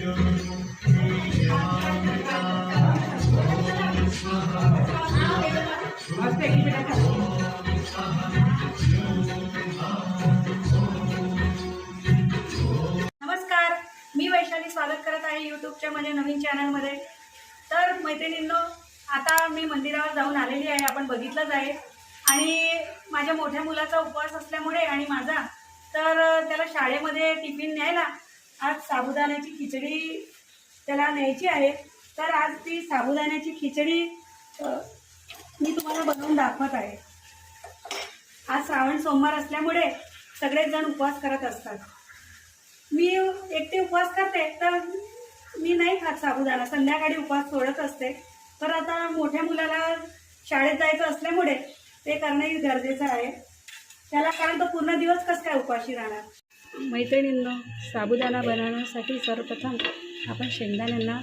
Yeah. स्वागत करत आहे यूट्यूबच्या माझ्या नवीन चॅनलमध्ये तर मैत्रिणींनो आता मी मंदिरावर जाऊन आलेली आहे आपण बघितलंच आहे. आणि माझ्या मोठ्या मुलाचा उपवास असल्यामुळे आणि माझा तर त्याला शाळेमध्ये टिफिन न्यायला आज साबुदाण्याची खिचडी त्याला न्यायची आहे. तर आज ती साबुदाण्याची खिचडी मी तुम्हाला बनवून दाखवत आहे. आज श्रावण सोमवार असल्यामुळे सगळेच जण उपवास करत असतात. मी एकटे उपवास करते तर मी नाही खात साबुदाणा. संध्याकाळी उपवास सोडत असते. तर आता मोठ्या मुलाला शाळेत जायचं असल्यामुळे ते करणंही गरजेचं आहे. त्याला कारण तो पूर्ण दिवस कसं काय उपाशी राहणार? मैत्रिणींनो साबुदाणा बनवण्यासाठी सर्वप्रथम आपण शेंगदाण्यांना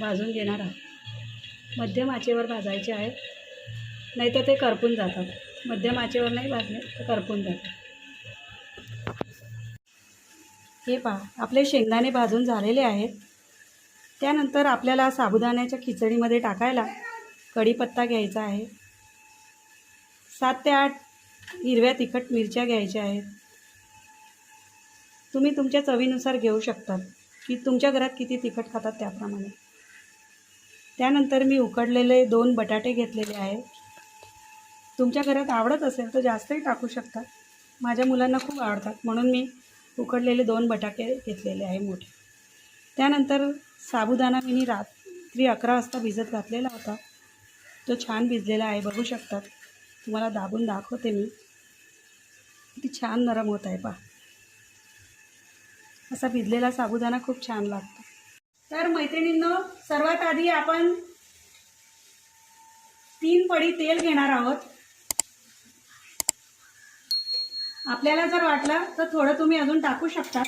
भाजून घेणार आहोत. मध्यम आचेवर भाजायचे आहेत. नाहीतर ते करपून जातात. मध्यम आचेवर नाही भाजले तर करपून जातात. हे पहा आपले शेंगदाणे भाजून झालेले आहेत. त्यानंतर आपल्याला साबुदाण्याच्या खिचडीमध्ये टाकायला कढीपत्ता घ्यायचा आहे. सात ते आठ हिरव्या तिखट मिरच्या घ्यायच्या आहेत. तुम्ही तुमच्या चवीनुसार घेऊ शकता की तुमच्या घरात किती तिखट खातात त्याप्रमाणे. त्यानंतर मी उकडलेले दोन बटाटे घेतलेले आहेत. तुमच्या घरात आवडत असेल तर जास्तही टाकू शकता. माझ्या मुलांना खूप आवडतात म्हणून मी उकडलेले दोन बटाटे घेतलेले आहे मोठे. त्यानंतर साबुदाणा मी रात्री अकरा वाजता भिजत घातलेला होता. तो छान भिजलेला आहे बघू शकतात. तुम्हाला दाबून दाखवते मी. ती छान नरम होत आहे पहा. असा भिजलेला साबुदाणा खूप छान लागतो. तर मैत्रिणींनो सर्वात आधी आपण तीन पडी तेल घेणार आहोत. आपल्याला जर वाटलं तर थोडं तुम्ही अजून टाकू शकता.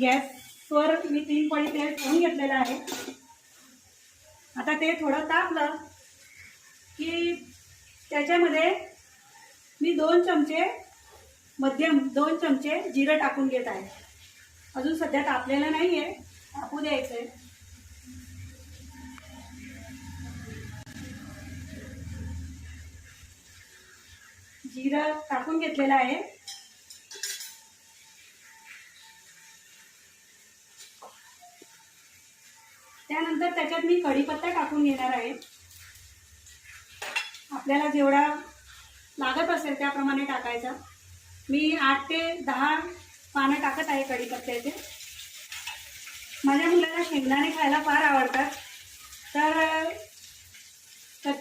गॅसवर मी तीन पडी तेल ठेवून घेतलेलं आहे. आता ते थोडं तापलं की त्याच्यामध्ये मी दोन चमचे मध्यम दोन चमचे जिरं टाकून घेत आहे. अजून सध्या तापलेलं नाही आहे तापू द्यायचं आहे जिरं टाकून घेतलेला आहे. त्यानंतर त्याच्यात मी कढीपत्ता टाकून घेणार आहे. आपल्याला जेवढा लागत असेल त्याप्रमाणे टाकायचा. मी आठ ते दहा पानं टाकत आहे कढीपत्त्याचे. माझ्या मुलाला शेंगदाणे खायला फार आवडतात. तर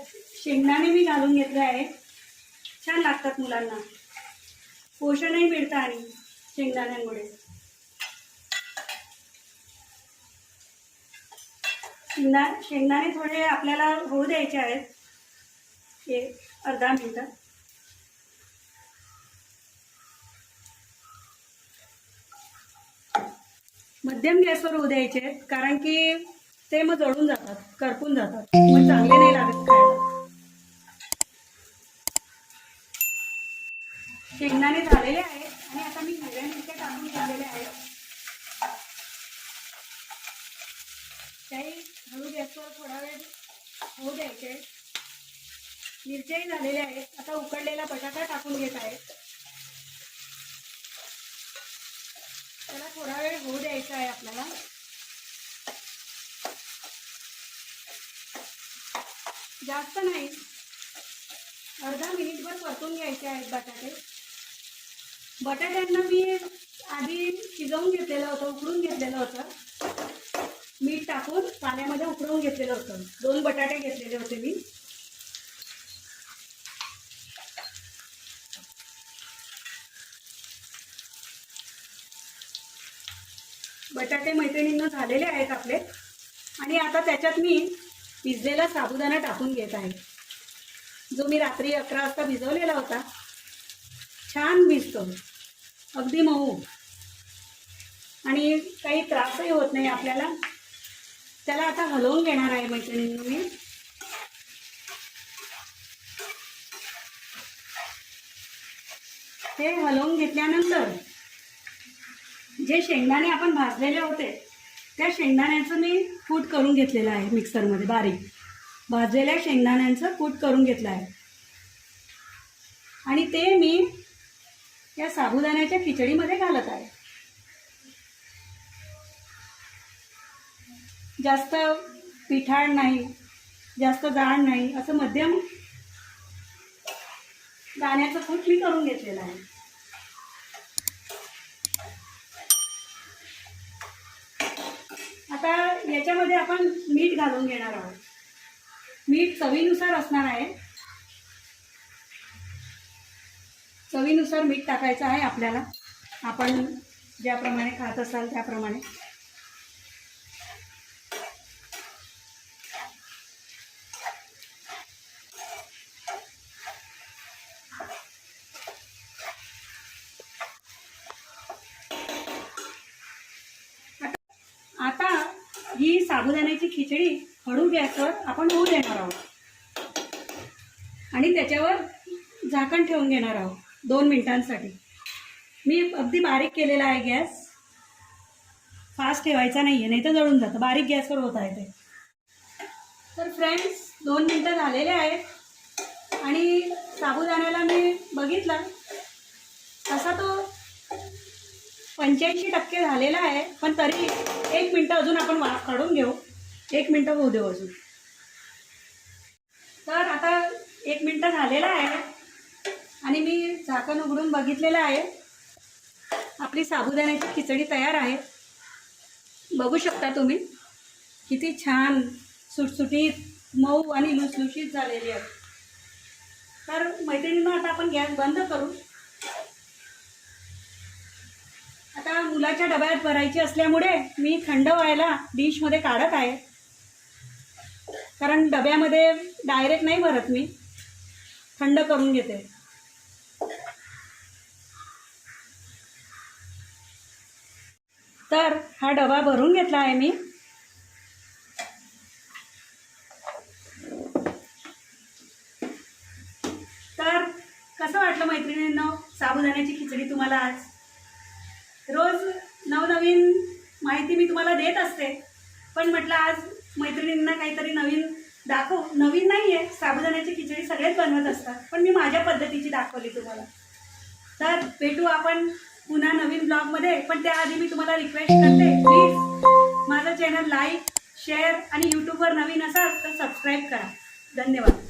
शेंगदाणे मी घालून घेतले आहे छान लागतात मुलांना. पोषणही मिळतं आणि शेंगदाण्यांमुळे. शेंगदा शेंगदाणे थोडे आपल्याला होऊ द्यायचे आहेत. हे अर्धा मिनटं. मध्यम गॅसवर होऊ द्यायचे कारण की ते मग जळून जातात करपून जातात. मग चांगले नाही शेंगदाणे झालेले आहेत आणि आता मी हिरव्या मिरच्या टाकून घेतलेल्या आहेत. त्याही हळू गॅसवर थोडा वेळ होऊ द्यायचे. मिरच्याही झालेल्या आहेत. आता उकडलेला बटाटा टाकून घेत आहेत त्याला थोडा वेळ होऊ द्यायचा आहे आपल्याला. जास्त नाही. अर्धा मिनिटभर परतून घ्यायचे आहेत बटाटे. बटाट्यांना मी आधी शिजवून घेतलेलं होतं उकडून घेतलेलं होतं. मीठ टाकून पाण्यामध्ये उकडवून घेतलेलं होतं. दोन बटाटे घेतलेले होते मी. बटाटे मैत्रिणींना झालेले आहेत आपले. आणि आता त्याच्यात मी भिजलेला साबुदाणा टाकून घेत आहे. जो मी रात्री अकरा वाजता भिजवलेला होता. छान भिजतो. अगदी मऊ. आणि काही त्रासही होत नाही आपल्याला. त्याला आता हलवून घेणार आहे मैत्रिणींनी. मी ते हलवून घेतल्यानंतर जे शेंगदाणे आपण भाजलेले होते त्या शेंगदाण्याचं मी कूट करून घेतलेलं आहे मिक्सरमध्ये बारीक. भाजलेल्या शेंगदाण्यांचं कूट करून घेतलं आहे. आणि ते मी या साबुदाण्याच्या खिचडीमध्ये घालत आहे. जास्त पिठाळ नाही जास्त जाड नाही असं मध्यम दाण्याचं कूट मी करून घेतलेलं आहे. आता याच्यामध्ये आपण मीठ घालून घेणार आहोत. मीठ चवीनुसार असणार आहे. चवीनुसार मीठ टाकायचं आहे आपल्याला. आपण ज्याप्रमाणे खात असाल त्याप्रमाणे. आता ही साबुदाण्याची खिचडी हळू गॅसवर आपण होऊ देणार आहोत. आणि त्याच्यावर झाकण ठेवून घेणार आहोत. दोन मिनिटांसाठी. मी अगदी बारीक केलेला आहे गॅस. फास्ट ठेवायचा नाही आहे नाही तर जळून जातं. बारीक गॅसवर होत आहे ते. तर फ्रेंड्स दोन मिनटं झालेले आहेत. आणि साबुदाण्याला मी बघितला. तसा तो पंच्याऐंशी टक्के झालेला आहे. पण तरी एक मिनटं अजून आपण वाफ काढून घेऊ. एक मिनटं होऊ देऊ अजून. तर आता एक मिनटं झालेला आहे. आणि मी झाकण उघडून बघितलेलं आहे. आपली साबुदाण्याची खिचडी तयार आहे. बघू शकता तुम्ही. किती छान सुटसुटीत मऊ आणि लुसलुशीत झालेली आहे. तर मैत्रिणींना आता आपण गॅस बंद करू. आता मुलाच्या डब्यात भरायची असल्यामुळे मी थंड व्हायला डिशमध्ये काढत आहे. कारण डब्यामध्ये डायरेक्ट नाही भरत मी. थंड करून घेते. तर हा डबा भरून घेतला आहे मी. तर कसं वाटलं मैत्रिणींनो साबुदाण्याची खिचडी तुम्हाला आज? रोज नवनवीन माहिती मी तुम्हाला देत असते पण म्हटलं आज मैत्रिणींना काहीतरी नवीन दाखव नवीन नाही आहे साबुदाण्याची खिचडी सगळेच बनवत असतात पण मी माझ्या पद्धतीची दाखवली तुम्हाला. तर भेटू आपण पुन्हा नवीन ब्लॉगमध्ये पण त्याआधी मी तुम्हाला रिक्वेस्ट करते प्लीज माझं चॅनल लाईक शेअर आणि यूट्यूबवर नवीन असाल तर सबस्क्राईब करा. धन्यवाद.